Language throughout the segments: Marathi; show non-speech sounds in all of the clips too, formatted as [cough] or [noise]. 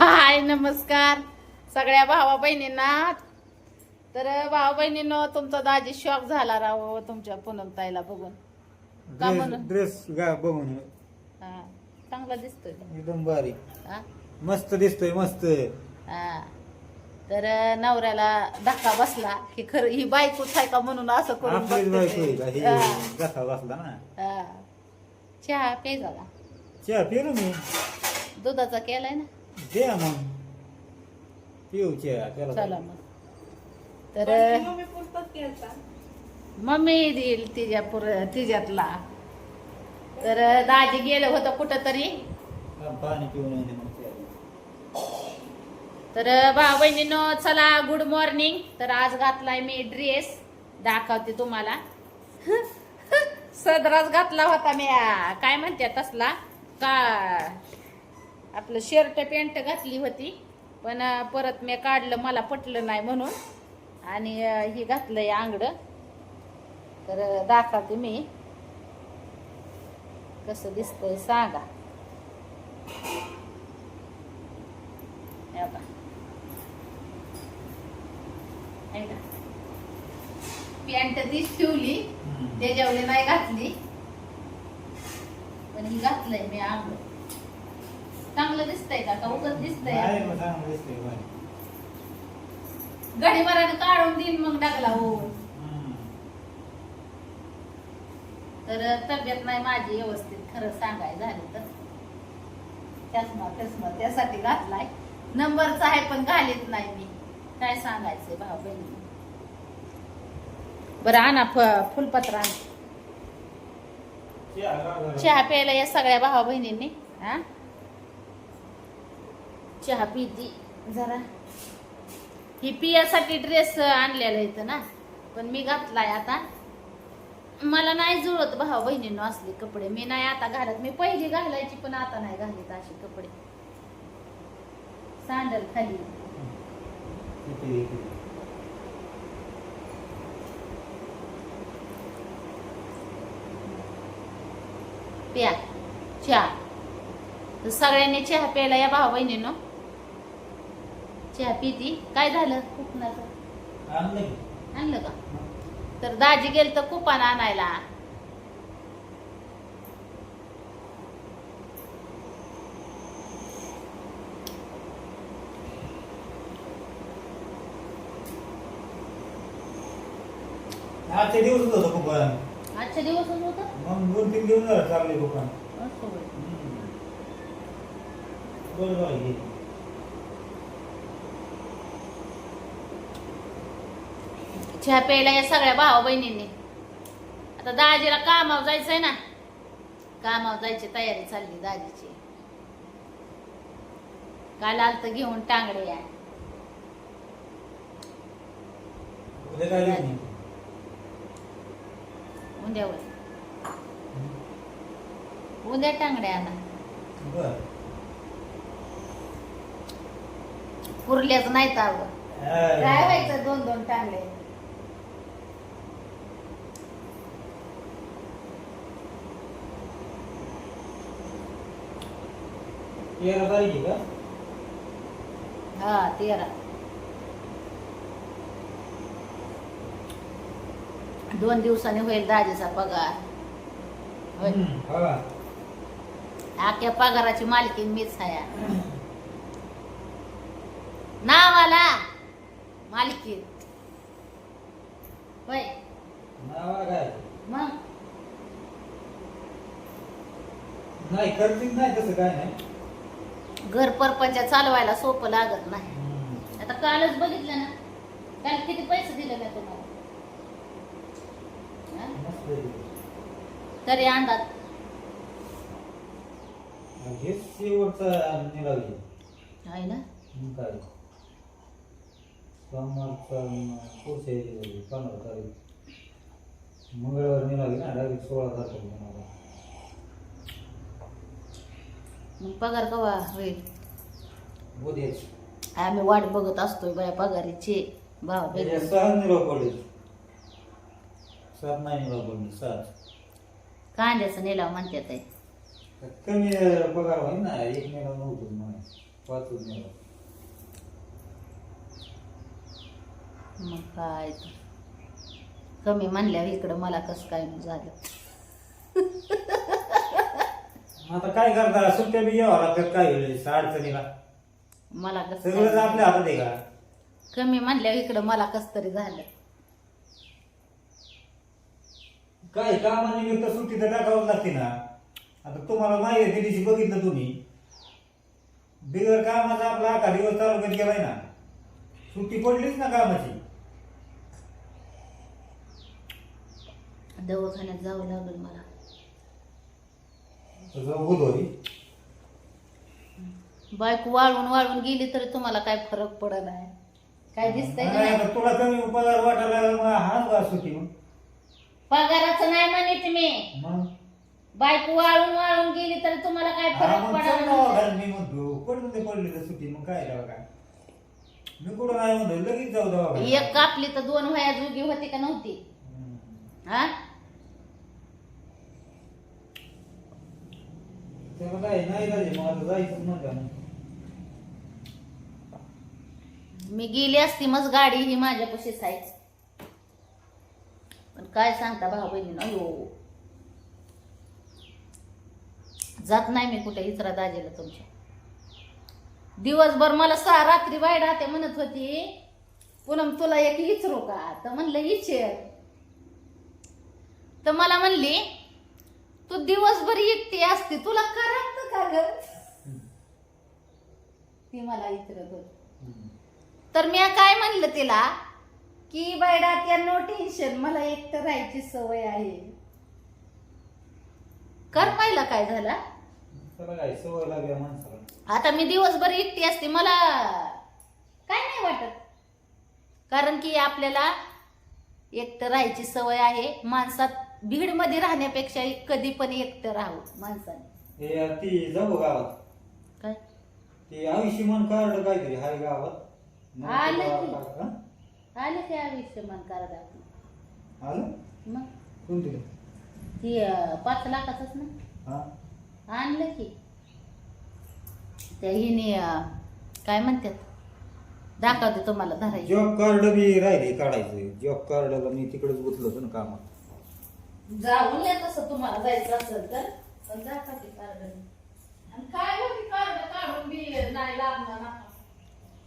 हाय नमस्कार. सगळ्या भावा बहिणींना. तर भावा बहिणींनो तुमचा दाजी शॉक झाला राव तुमच्या पूनम ताईला बघून. का म्हणून? ड्रेस गा बघून. हा, चांगला दिसतोय. एकदम भारी हा, मस्त दिसतोय मस्त. हा. तर नवऱ्याला धक्का बसला की खरं ही बायकोच आहे का म्हणून असं करून आपलीच बायको आहे का? बघते ते. हा, गसा बसला ना. हा. चहा प्यायचा का चहा पिलो मी. दुधाचा केलाय ना? द्या मग. पिऊ चहा त्याला चला काय. मग. तर मम्मी देईल तिच्या पुर तिच्यातला. तर दाजी गेलं होतं कुठं तरी पाणी पिऊन येणे मग चहा. तर भाऊ बहिणीनो चला गुड मॉर्निंग तर आज घातलाय मी ड्रेस दाखवते तुम्हाला. [laughs] सदराच घातला होता मी. आ, काय म्हणते तसला? का? आपलं शर्ट पॅन्ट घातली होती पण परत मी काढलं मला पटलं नाही म्हणून. आणि ही घातलंय आंगड तर अ, दाखवते मी. कसं दिसतंय सांगा? पॅन्ट तीच ठेवली हम्म. त्याच्यावली नाही घातली. पण ही घातलंय मी अंग चांगलं दिसतंय का? का उगत दिसतंय. गडीभराने काढून देईन मग टाकला हो. तर तब्येत नाही माझी व्यवस्थित खरं सांगाय झालं तर. चष्मा चष्मा त्यासाठी घातलाय. नंबरचा आहे पण घालीत नाही मी. काय सांगायचंय भाऊ बहिणी? बरं आणा फुलपत्र. चहा प्यायला या सगळ्या भावा बहिणींनी हा? चहा पिती जरा. ही पियासाठी ड्रेस आणलेला इथं ना. पण मी घातलाय आता. मला नाही जुळत भाऊ बहिणींनो असले कपडे. मी नाही आता घालत. मी पहिली घालायची पण आता नाही घालीत असे कपडे. सांडल खाली. प्या. चहा. सगळ्यांनी चहा प्यायला या भाऊ बहिणींनो. चहा पिती. काय झालं? कुपनाचं आणलं की? आणलं का? तर दाजी गेल तर कुपान आणायला. आजच्या दिवसच होतं कुपन. आजच्या दिवसच होत? मग दोन तीन दिवस झाले चालले कुपन. बरोबर चहा प्यायला या सगळ्या भावा बहिणींनी. आता दाजीला कामावर जायचंय ना. कामावर जायची तयारी चालली दाजीची. काल आलत घेऊन टांगडे या नाही. उद्यावर उद्या टांगड्या आणा. बरं. पुरल्याच नाहीत आवड अरे. काय व्हायचं दोन दोन टांगडे? तेरा तारीख आहे का? हा तेरा. दोन दिवसांनी होईल दाजीचा पगार. होय. हम्म, बघा. अख्ख्या पगाराची मालकी मीच आहे. नावाला मालकी. होय. नावा काय? मग? नाही खर्चिक नाही तसं काय नाही. घर परपंच चालवायला सोपं लागत नाही. आता कालच बघितलं ना काल किती पैसे दिले नाही तुम्हाला. तरी अंदाज. आहे ना? मंगळवार निघाली ना डायरेक्ट सोळा तारखेला निघाला मग पगार कवा होईल? उद्याच. आम्ही वाट बघत असतोय बाया पगारीची. भाव सात नाही कांद्याचं नेला म्हणतात आहे. कमी पगार होईल ना एक निघाव नव्हतं म्हणा. पाचच निघाला मग काय. कमी म्हणल्यावर इकडं मला कसं काय झालं? आता काय करता? सुट्ट्या बी यावं लागतात काय होईल? अडचणीला मला कसं सगळंच काय आपल्या हातात आहे का? कमी म्हणल्यावर इकडं मला कस तरी झालं. काय कामानिमित्त सुट्टी तर टाकावं लागते ना. आता तुम्हाला माहिती आहे, त्या दिवशी बघितलं तुम्ही. बिगर कामाचा आपला अख्खा दिवस तालुक्यात गेलाय ना? सुट्टी पडलीच ना कामाची. दवाखान्यात जावं लागेल मला. बुधवारी बायको वाळून वाळून गेली तरी तुम्हाला काय फरक पडत नाही काय दिसतंय का नाही, तुला कमी पगार वाटायला लागला, मग का सुट्टी मग. पगाराचं नाही म्हणत मी. मग? बायको वाळून वाळून गेली तरी तुम्हाला काय हा, फरक मग पडत चल ना नाही? वागायला मी म्हणतो पडून ते पडली तर सुट्टी? मग काय मी कुठं नाही म्हणतो लगेच जाऊ. एक कापली तर दोन वया जोगी होती का नव्हती. हा? त्याला काय नाही राहिले मग आता जायचं म्हणलं मी गेली असती मग गाडी ही माझ्यापाशीच आहे पण काय सांगता भाऊ बहिणीनं? अयो. जात नाही मी कुठे इचरा दाजेला तुमच्या. दिवसभर मला सहा रात्री बाहेर राहते म्हणत होती. पूनम तुला एक इचरू का? तर म्हणलं इचर. तर मला म्हणली तू दिवसभर एकटी असते तुला करत का ग? ती मला इचरत होती. तर मी काय म्हणलं तिला? की बायडा त्या नो टेन्शन मला एकटं राहायची सवय आहे. कर पाहिला काय झाला? आता मी दिवसभर एकटी असते मला काय नाही वाटत. कारण की आपल्याला एकटं राहायची सवय आहे माणसात भीडमध्ये राहण्यापेक्षा कधी पण एकटं राहू माणसाने. हे यार ती जाऊ गावात. काय? ते आयुष्यमान कार्ड काहीतरी हाय गावात. मग आलं की. हा? आलं की आयुष्यमान कार्ड आपलं. आलं? मग? कोणती? ती अं, पाच लाखाचंच ना? हा. आणलं की. त्या हिने अं, काय म्हणतात? दाखवते तुम्हाला धरायची. जॉब कार्ड बी राहिले काढायचं. जॉब कार्डाला मी तिकडेच गुतलो होतो ना कामात. जाऊन या तसं तुम्हाला जायचं असेल तर. पण दाखवते कार्ड आणि काय होती कार्ड काढून बी नाही लागणार ना.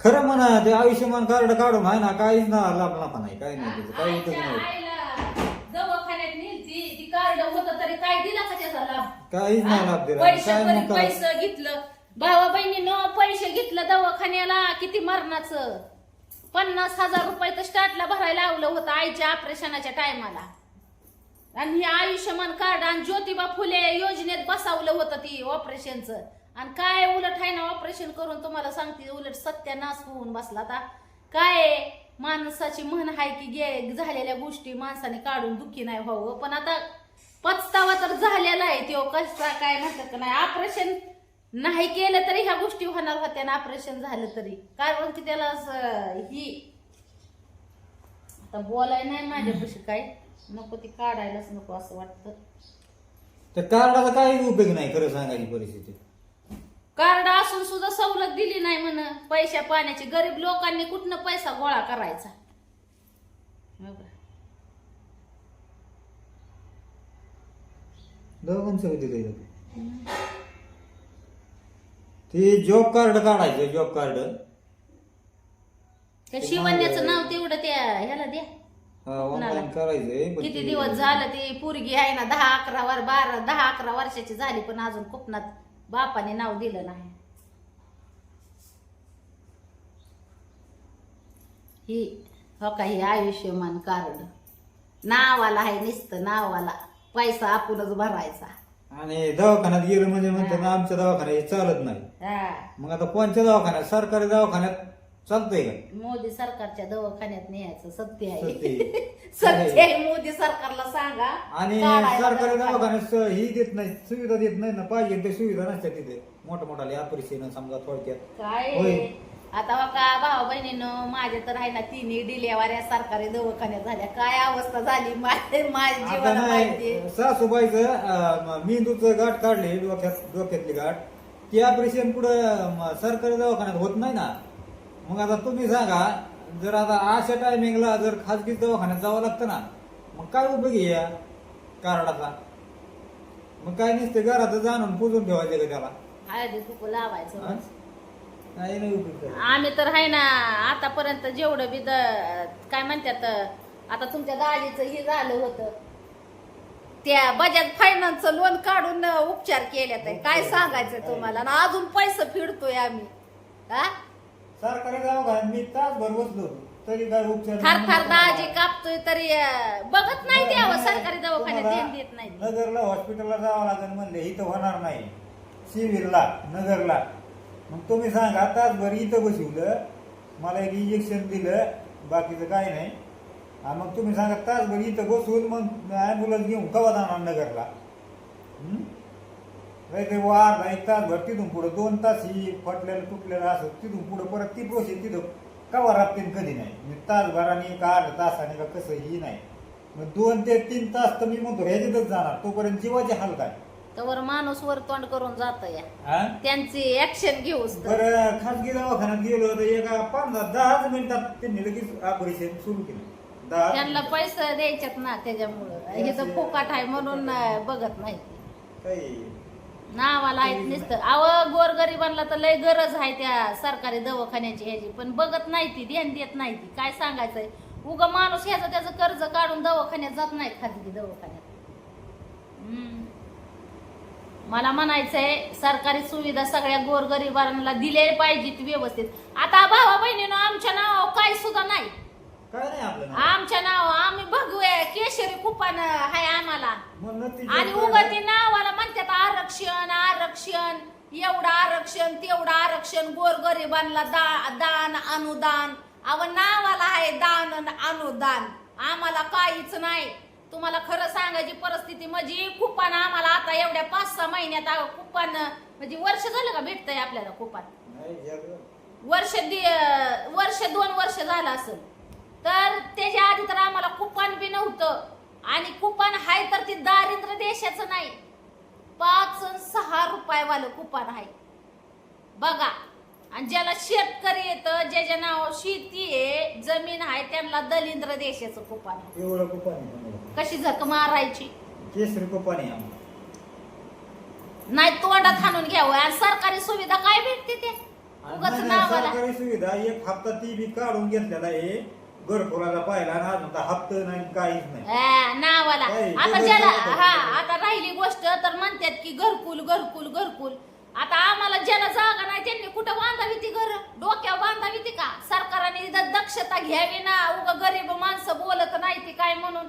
खरं म्हणा ते आयुष्यमान कार्ड काढून आहे ना काहीच ना लाभ नफा नाही काही नाही त्याचं काही उपयोग आईच्या नाही. आईला दवाखान्यात नेलती ती कार्ड होत तरी काय दिला का त्याचा लाभ? काहीच नाही लाभ दिला. पैसे काय बरी मग काय पैसे घेतलं. भावा बहिणीनं पैसे घेतलं दवाखान्याला किती मरणाचं. पन्नास हजार रुपये तर स्टार्टला भरायला लावलं होतं आईच्या ऑपरेशनाच्या टायमाला आणि हे आयुष्यमान कार्ड आणि ज्योतिबा फुले योजनेत बसावलं होतं ती ऑपरेशनचं. आणि काय उलट आहे ना ऑपरेशन करून तुम्हाला सांगते उलट सत्यानाश होऊन बसला आता. काय माणसाची म्हण आहे की गे झालेल्या गोष्टी माणसाने काढून दुःखी नाही व्हावं. पण आता पचतावा तर झालेला आहे तो. कसा काय म्हणतात का नाही. ऑपरेशन नाही केलं तरी ह्या गोष्टी होणार होत्या ना ऑपरेशन झालं तरी. कारण की त्याला असं ही. आता बोलाय नाही माझ्यापाशी काय. नको ती काढायलाच नको असं वाटतं. त्या कार्डाचा काहीच उपयोग नाही खरं सांगायची परिस्थिती. कार्ड असून सुद्धा सवलत दिली नाही म्हण. पैशा पाण्याची गरीब लोकांनी कुठनं पैसा गोळा करायचा? हो? दोघांचं दिलं ते जॉब कार्ड काढायचं जॉब कार्ड त्या शिवण्याचं नाव तेवढं त्या ह्याला द्या. ऑनलाईन करायचंय पण किती ते- दिवस झालं ती पोरगी आहे ना दहा अकरा वर बारा दहा अकरा वर्षाची झाली पण अजून कोकणात बापाने नाव दिलं नाही. ही हो का ही आयुष्यमान कार्ड. नावाला आहे नुसतं नावाला. पैसा आपणच भरायचा. आणि दवाखान्यात गेलं म्हणजे म्हणते ना आमच्या दवाखान्यात हे चालत नाही. हा. मग आता कोणत्या दवाखान्यात? सरकारी दवाखान्यात चालतंय का? मोदी सरकारच्या दवाखान्यात न्यायचं सत्य आहे. सत्य. [laughs] सत्य आहे. मोदी सरकारला सांगा. आणि काढायला सरकारी दवाखाना. दवाखान्यात ही देत नाही सुविधा देत नाही ना. पाहिजे ते सुविधा नसतात तिथे. मोठ्या मोठाले ऑपरेशन समजा थोडक्यात. काय? होय. आता बघा भाऊ बहिणीनं माझ्या तर आहे ना तिन्ही डिलेवाऱ्या सरकारी दवाखान्यात झाल्या. काय अवस्था झाली? माझ्या [laughs] माझ्या आता जीवाला माहिती नाही सासूबाईचं अं, मेंदूचं गाठ काढले डोक्यात डोक्यातली गाठ. ते ऑपरेशन पुढं सरकारी दवाखान्यात होत नाही ना. मग आता तुम्ही सांगा जर आता अशा टायमिंगला जर खाजगी दवाखान्यात जावं लागतं ना मग काय उपयोग आहे या कार्डाचा? मग काय नसते घरात जाणून पुजून ठेवायचं का त्याला? हळदी कुकू लावायचं. हा? नाही नाही उपयोग त्याचा. आम्ही तर आहे ना आतापर्यंत जेवढं बी द- काय म्हणतात आता तुमच्या दाजीचं हे झालं होतं. त्या बजाज फायनान्सचं लोन काढून उपचार केले तर काय सांगायचं तुम्हाला? अजून पैसे फिरतोय आम्ही. हा? सरकारी दवाखान्यात मी तासभर बसलो. तरी काय उपचार दाजी कापतोय तरी अं, बघत नाही द्यावं सरकारी दवाखान्यात तुम्हाला ध्यान देत नाही. नगरला हॉस्पिटलला जावं लागेल म्हणले इथं होणार नाही. शिवीरला नगरला. मग तुम्ही सांगा तासभर इथं बसवलं मला एक इंजेक्शन दिलं बाकीचं काय नाही. हा, मग तुम्ही सांगा तासभर इथं बसवून मग ॲम्ब्युलन्स घेऊन कवा जाणार नगरला? हं? नाही ते वार एक तासभर तिथून पुढं दोन तास ही फटलेलं तुटलेलं असं तिथून पुढं परत ती प्रोसेस तिथं कवा राबतीन कधी नाही. म्हणजे तासभराने का अर्धा तासाने का कसं ही नाही. मग दोन ते तीन तास तर मी म्हणतो ह्याच्यातच जाणार. तोपर्यंत जीवाचे हाल काय तर माणूस वर तोंड करून जात या. हा? त्यांची ऍक्शन घेऊस तर बरं खाजगी दवाखान्यात गेलो तर एका पंधरा दहाच मिनिटात त्यांनी लगेच ऑपरेशन सुरू केलं. दहा त्यांना पैसे द्यायच्यात ना त्याच्यामुळं. हे तर फुकाट आहे म्हणून अं, बघत नाही. काही नावाला आहेत नुसतं. अव गोरगरिबांना तर लय गरज आहे त्या सरकारी दवाखान्याची ह्याची. पण बघत नाही ती ध्यान देत नाही ती. काय सांगायचंय? उगा माणूस ह्याचं त्याचं कर्ज काढून दवाखान्यात जात नाही खाजगी दवाखान्यात. मला म्हणायचंय सरकारी सुविधा सगळ्या गोरगरिबांना दिले पाहिजेत व्यवस्थित. आता भावा बहिणीनं आमच्या नाव काय सुद्धा नाही. काय नाही आपलं नाव. आमच्या नाव आम्ही बघूया केशरी कुपान हाय आम्हाला. आणि उगा ते नावाला आरक्षण आरक्षण एवढं आरक्षण तेवढं आरक्षण गोरगरिबांना दा दान अनुदान. अव नावाला आहे दान अन अनुदान. आम्हाला काहीच नाही. तुम्हाला खरं सांगायची परिस्थिती म्हणजे कुपान आम्हाला आता एवढ्या पाच सहा महिन्यात कुपान म्हणजे वर्ष झालं का भेटतंय आपल्याला कुपान? वर्ष दि- वर्ष दोन वर्ष झालं असेल. तर त्याच्या आधी तर आम्हाला कुपन बी नव्हतं. आणि कुपन हाय तर ती दारिद्र्य देशाचं नाही. पाच अन सहा रुपयावालं कुपन आहे. बघा आणि ज्याला शेतकरी येतं ज्याच्या नाव शेती आहे जमीन आहे त्यांना दलिंद्र देशाचं कुपन आहे. एवढं कुपान आहे आम्हाला. कशी झक मारायची? केसरी कुपान आहे आम्हाला. नाही तोंडात हाणून घ्यावं. आणि सरकारी सुविधा काय भेटते ते? आणि उगाच नावाला. सरकारी सुविधा एक हप्ता ती बी काढून घेतलेला आहे. घरकुलाला पाहिला आणि अजून तर हप्ता नाही काहीच नाही. नावाला? आता ते ज्याला हा. आता राहिली गोष्ट तर म्हणतात की घरकुल घरकुल घरकुल. आता आम्हाला ज्याला जागा नाही त्यांनी कुठं बांधावी ती घर? डोक्यावर बांधावी ती का? सरकारने द- दक्षता घ्यावी ना. उगा गरीब माणसं बोलत नाही ती काय म्हणून?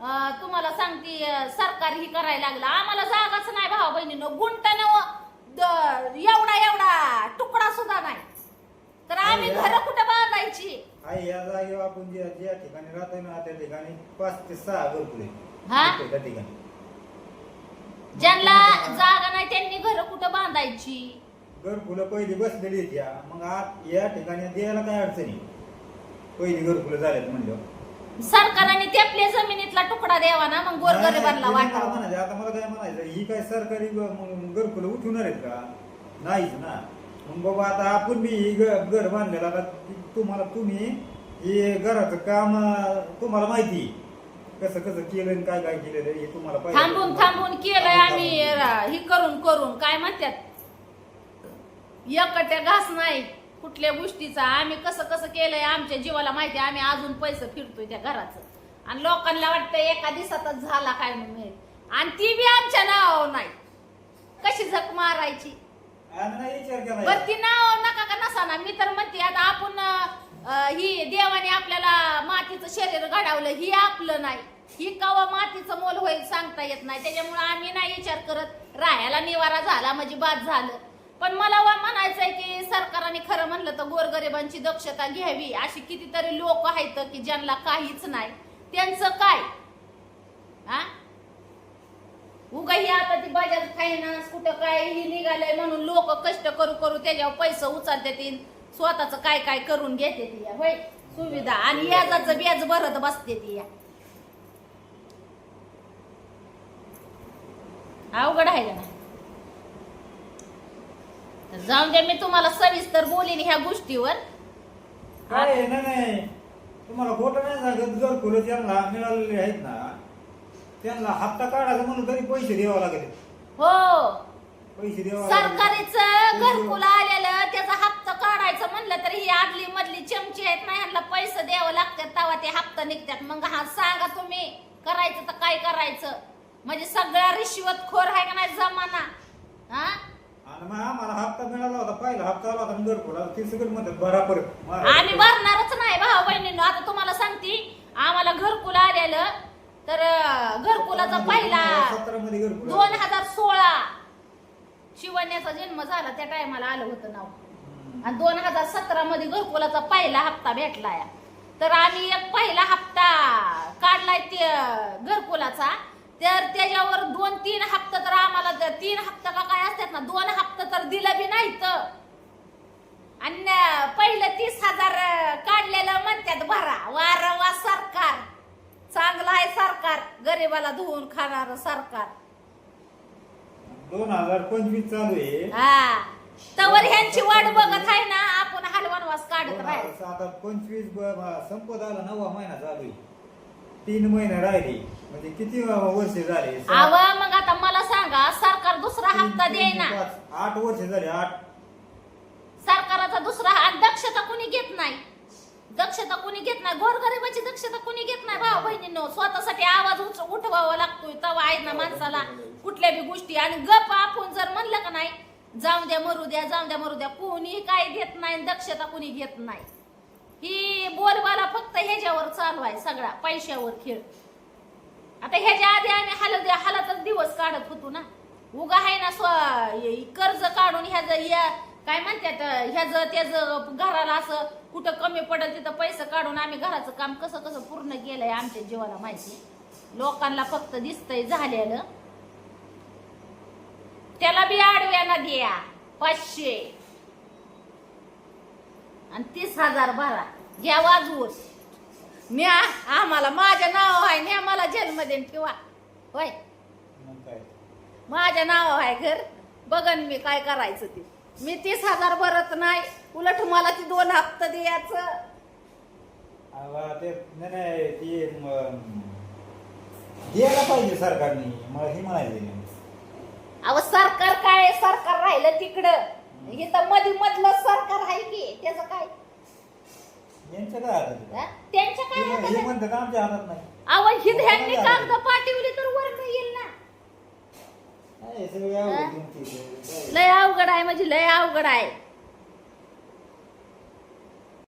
अं, तुम्हाला सांगते अं, सरकार ही करायला लागलं. आम्हाला जागाच नाही भावा बहिणीनं. गुंट एवढा एवढा तुकडा सुद्धा नाही. तर आम्ही. घर कुठं बांधायची? आहे या जागेवर आपण ज्या ज्या ठिकाणी राहतोय ना त्या ठिकाणी पाच ते सहा घरकुले हा? त्या ठिकाणी. ज्यांना जागा नाही त्यांनी घर कुठं बांधायची? घरकुलं पहिली बसलेली आहेत या. मग आत या ठिकाणी द्यायला काय अडचणी पहिली घरकुलं झाल्यात म्हणलं सरकारने ते आपल्या जमिनीतला तुकडा द्यावा ना मग गोरगरिबांना वाटावं. म्हणायचं आता मला काय म्हणायचं ही काय सरकारी ग- घरकुलं उठवणार आहेत का? नाहीच ना. मग बाबा आता आपण घ- घर बांधलेलं आता तुम्हाला तुम्ही हे घराचं काम तुम्हाला माहिती. कसं कसं केलं आणि काय काय केलेलं आहे हे तुम्हाला पाहिजे. थांबून थांबून केलंय आम्ही ही करून करून काय म्हणतात? एकट्या घास नाही. कुठल्या गोष्टीचा? आम्ही कसं कसं केलंय? आमच्या जीवाला माहिती आम्ही अजून पैसे फिरतोय त्या घराचं. आणि लोकांना वाटतं एका दिवसातच झाला काय म्हणून आणि ती बी आमच्या नावावर नाही. कशी झक मारायची? आम्ही नाही विचार केला बर ती नाव नका का नसाना मी तर म्हणते आता आपण अं, ही देवाने आपल्याला मातीचं शरीर घडवलं ही आपलं नाही. ही कवा मातीचं मोल होईल सांगता येत नाही. त्याच्यामुळे आम्ही नाही विचार करत. राहायला निवारा झाला म्हणजे बाद झालं. पण मला वा म्हणायचंय की सरकारने खरं म्हणलं तर गोरगरिबांची दक्षता घ्यावी. अशी कितीतरी लोक आहेत की ज्यांना काहीच नाही. त्यांचं काय? हा? उगाही आता ती बजाज फायनान्स कुठं काय ही निघालंय म्हणून लोक कष्ट करू करू त्याच्यावर पैसे उचलते स्वतःच काय काय करून घेते ती या, होय? सुविधा. आणि याजाचं व्याज भरत बसते ती या. अवघड आहे का नाही? जाऊन द्या मी तुम्हाला सविस्तर बोलीन ह्या गोष्टीवर. काय नाही? तुम्हाला खोट नाही सांगत जर फुलं त्यांना आहेत ना. त्यांना हप्ता काढायचा म्हणून तरी पैसे द्यावं लागेल. हो. पैसे द्यावं लागेल. सरकारीच घरकुल आलेलं त्याचा हप्ता काढायचं म्हणलं तर ही आदली मधली चमची आहेत ना ह्यांना पैसे द्यावं लागतात तेव्हा ते हप्ता निघतात. मग हा सांगा तुम्ही करायचं तर काय करायचं? म्हणजे सगळ्या रिश्वत खोर आहे का नाही जमाना? हा? आणि मग आम्हाला हप्ता मिळाला होता पहिला हप्ता आला होता घरकुला ते सगळं म्हणतात भरा परत मारा. आम्ही भरणारच नाही भाऊ बहिणींनो आता तुम्हाला सांगते आम्हाला घरकुल आलेलं तर घरकुलाचा पहिला सतरा मध्ये घरकुल. दोन हजार सोळा शिवण्याचा जन्म झाला त्या टायमाला आलं होतं नाव. आणि दोन हजार सतरा मध्ये घरकुलाचा पहिला हप्ता भेटलाय. तर आम्ही एक पहिला हप्ता काढलाय ते घरकुलाचा. तर त्याच्यावर दोन तीन हप्ता तर आम्हाला तीन हप्ता का काय असतात ना दोन हप्ता तर दिलं बी नाही तर आणि पहिलं तीस हजार काढलेलं म्हणतात भरा वार वा सरकार. चांगलं आहे सरकार गरीबाला धुवून खाणार सरकार. दोन हजार पंचवीस चालू आहे. हा. तवर ह्यांची वाट बघत आहे ना आपण हलवण वास काढत दोन राहायचं. पंचवीस ब- ब- संपत आला नववा महिना चालू आहे. तीन महिने राहिले. म्हणजे किती वर्ष झाले? आव मग आता मला सांगा सरकार दुसरा तीन- हप्ता तीन- देईना. पाच, आठ वर्ष झाले आठ. सरकाराचा दुसरा आणि दक्षता कुणी घेत नाही? दक्षता कुणी घेत नाही गोरगरिबाची दक्षता कुणी घेत नाही. भाऊ बहिणींनो स्वतःसाठी आवाज उच उठवावा लागतोय. तवा आहेत ना माणसाला कुठल्या बी गोष्टी. आणि गप आपण जर म्हणलं का नाही जाऊन द्या मरू द्या जाऊ द्या मरू द्या कोणी काय घेत नाही दक्षता कुणी घेत नाही. ही बोलबाला फक्त ह्याच्यावर चालू आहे सगळा पैशावर खेळ. आता ह्याच्या आधी आम्ही हालत हालातच दिवस काढत होतो ना. उगा आहे ना स्व कर्ज काढून ह्याच या काय म्हणतात ह्याच त्याच घराला असं कुठं कमी पडेल तिथं पैसे काढून आम्ही घराचं काम कसं कसं पूर्ण केलंय आमच्या जीवाला माहिती. लोकांना फक्त दिसतंय झालेलं. त्याला बी आडव्याना द्या पाचशे. आणि तीस हजार भरा घ्या वाजवून. मी आम्हाला माझ्या नाव आहे न्या मला जन्म देन किंवा होय. माझ्या नाव आहे घर. बघन मी काय करायचं ते. मी तीस हजार भरत नाही उलट मला ती दोन हप्ता द्यायचं आवा ते नाही नाही ते म- द्यायला पाहिजे सरकारने मला हे म्हणायचं अहो सरकार काय आहे? सरकार राहिलं तिकडं इथं मधी मधलं सरकार आहे की त्याचं काय यांच्या काय हातात आहे? हा? त्यांच्या काय हे हातात हे आहे? म्हणतात आमच्या हातात नाही अहो ही ह्यांनी कागद पाठवली तर वर येईल ना काय हे सगळे अवघड गमती आहे. काय? लय अवघड आहे म्हणजे लय अवघड आहे.